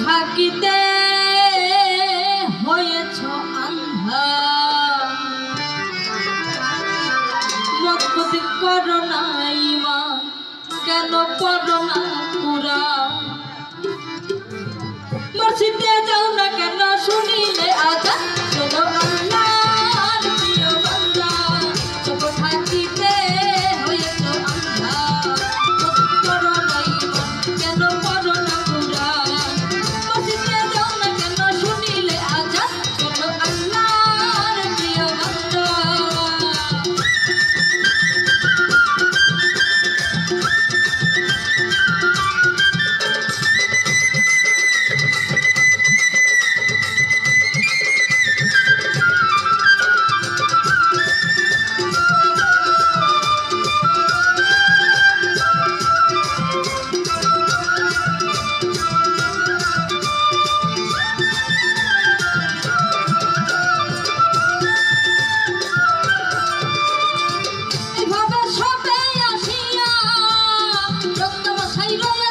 থাকিতে হয়েছ আন্ধা মজবুত করো না ইমান কেন করোনা পুরা মসজিদে যাও না কেন শুনিলে আল্লাহ Bye.